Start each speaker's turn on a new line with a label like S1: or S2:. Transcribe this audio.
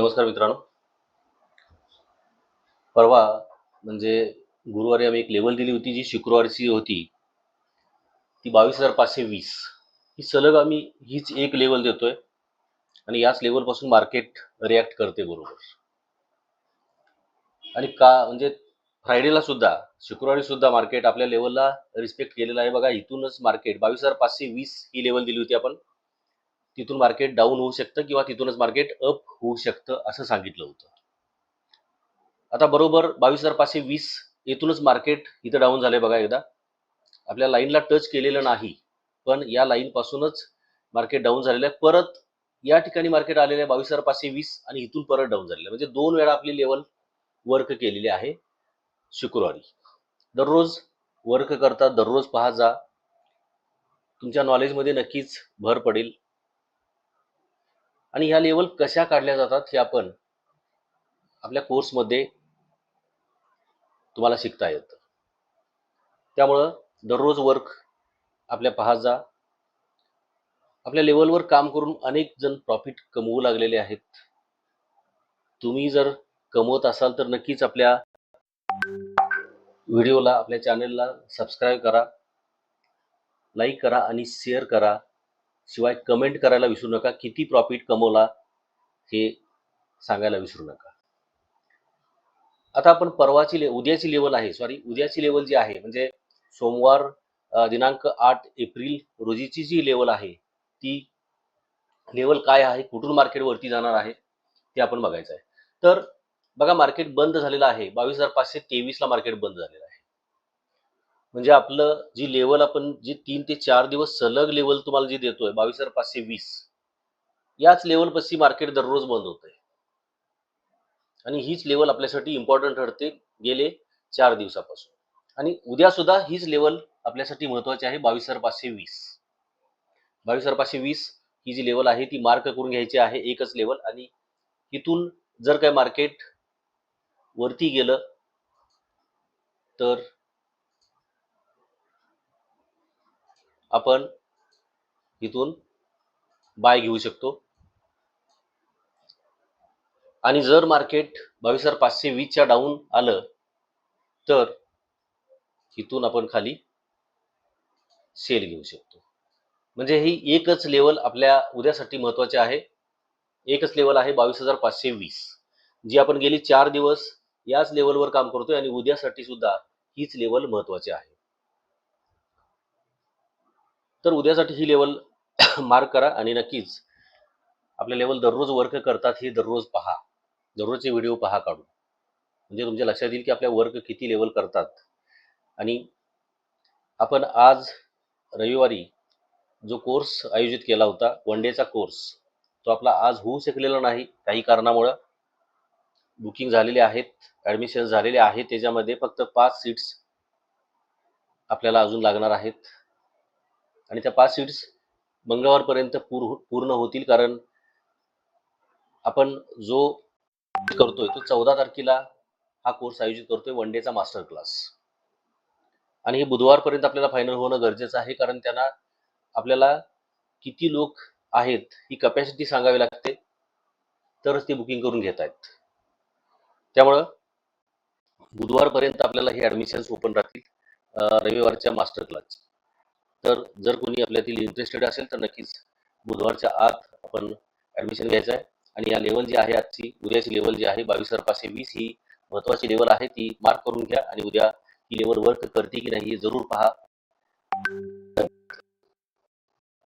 S1: नमस्कार मित्रांनो. परवा म्हणजे गुरुवारी आम्ही एक लेवल दिली होती जी शुक्रवारची होती. ती बावीस हजार पाचशे वीस. ही सलग आम्ही हीच एक लेवल देतोय. आणि याच लेवलपासून मार्केट रिॲक्ट करते बरोबर. आणि का म्हणजे फ्रायडेला सुद्धा शुक्रवारी सुद्धा मार्केट आपल्या लेवलला रिस्पेक्ट केलेला आहे. बघा इथूनच मार्केट बावीस हजार पाचशे वीस ही लेवल दिली होती आपण. तिथून मार्केट डाऊन होऊ शकतं किंवा तिथूनच मार्केट अप होऊ शकतं असं सांगितलं होतं. आता बरोबर बावीस हजार पाचशे वीस येथूनच मार्केट इथं डाऊन झालंय बघा एकदा. आपल्या लाईनला टच केलेलं नाही पण या लाईन पासूनच मार्केट डाऊन झालेलं आहे. परत या ठिकाणी मार्केट आलेलं आहे बावीस हजार पाचशे वीस आणि इथून परत डाऊन झालेलं आहे. म्हणजे दोन वेळा आपली लेवल वर्क केलेली आहे शुक्रवारी. दररोज वर्क करता दररोज पहा जा. तुमच्या नॉलेजमध्ये नक्कीच भर पडेल. आणि ह्या लेवल कशा काढल्या जातात हे आपण आपल्या कोर्समध्ये तुम्हाला शिकता येतं. त्यामुळं दररोज वर्क आपल्या पाहत जा. आपल्या लेवलवर काम करून अनेक जण प्रॉफिट कमवू लागलेले आहेत. तुम्ही जर कमवत असाल तर नक्कीच आपल्या व्हिडिओला आपल्या चॅनलला सबस्क्राईब करा. लाईक करा आणि शेअर करा. शिवाय कमेंट करायला विसरू नका. किती प्रॉफिट कमवला हे सांगायला विसरू नका. आता आपण परवाची ले उद्याची लेवल आहे. सॉरी उद्याची लेवल जी आहे म्हणजे सोमवार दिनांक आठ एप्रिल रोजीची जी लेवल आहे ती लेवल काय आहे कुठून मार्केट वरती जाणार आहे ते आपण बघायचं आहे. तर बघा मार्केट बंद झालेलं आहे. बावीस हजार पाचशे तेवीसला मार्केट बंद झालेलं आहे. म्हणजे आपलं जी लेवल आपण जी तीन ते चार दिवस सलग लेवल तुम्हाला जी देतोय बावीस हजार पाचशे वीस याच लेवलपाशी मार्केट दररोज बंद होतंय. आणि हीच लेवल आपल्यासाठी इम्पॉर्टंट ठरते गेले चार दिवसापासून. आणि उद्या सुद्धा हीच लेवल आपल्यासाठी महत्वाची आहे बावीस हजार पाचशे वीस. बावीस हजार पाचशे वीस ही जी लेवल आहे ती मार्क करून घ्यायची आहे एकच लेवल आणि इथून जर काय मार्केट वरती गेलं तर आपण इथून बाय घेऊ शकतो. आणि जर मार्केट बावीस हजार पाचशे वीसच्या डाऊन आलं तर इथून आपण खाली सेल घेऊ शकतो. म्हणजे ही एकच लेवल आपल्या उद्यासाठी महत्त्वाचे आहे. एकच लेवल आहे बावीस हजार पाचशे वीस. जी आपण गेली चार दिवस याच लेवलवर काम करतोय आणि उद्यासाठी सुद्धा हीच लेवल महत्वाची आहे. तर उद्यासाठी ही लेवल मार्क करा आणि नक्कीच आपले लेवल दररोज वर्क करतात हे दररोज पहा. दररोजचे व्हिडिओ पहा काढून. म्हणजे तुमच्या लक्षात येईल की आपल्या वर्क किती लेवल करतात. आणि आपण आज रविवारी जो कोर्स आयोजित केला होता वन डेचा कोर्स तो आपला आज होऊ शकलेला नाही. काही कारणामुळं बुकिंग झालेले आहेत ॲडमिशन झालेले आहेत. त्याच्यामध्ये फक्त पाच सीट्स आपल्याला अजून लागणार आहेत. आणि त्या पाच सीट्स मंगळवारपर्यंत पूर हो-, पूर्ण होतील कारण आपण जो करतोय तो चौदा तारखेला हा कोर्स आयोजित करतोय वन डेचा मास्टर क्लास आणि हे बुधवारपर्यंत आपल्याला फायनल होणं गरजेचं आहे कारण त्यांना आपल्याला किती लोक आहेत ही कपॅसिटी सांगावी लागते तरच ते बुकिंग करून घेत आहेत. त्यामुळं बुधवारपर्यंत आपल्याला हे ॲडमिशन्स ओपन राहतील रविवारच्या मास्टर क्लास तर जर कोणी आपल्यातील इंटरेस्टेड असेल तर नक्कीच बुधवारच्या आत आपण ॲडमिशन घ्यायचं आहे. आणि या लेवल जी आहे आजची उद्याची लेवल जी आहे बावीस हजार पाचशे वीस ही महत्वाची लेवल आहे. ती मार्क करून घ्या आणि उद्या ही लेवल वर्क करते की नाही हे जरूर पहा.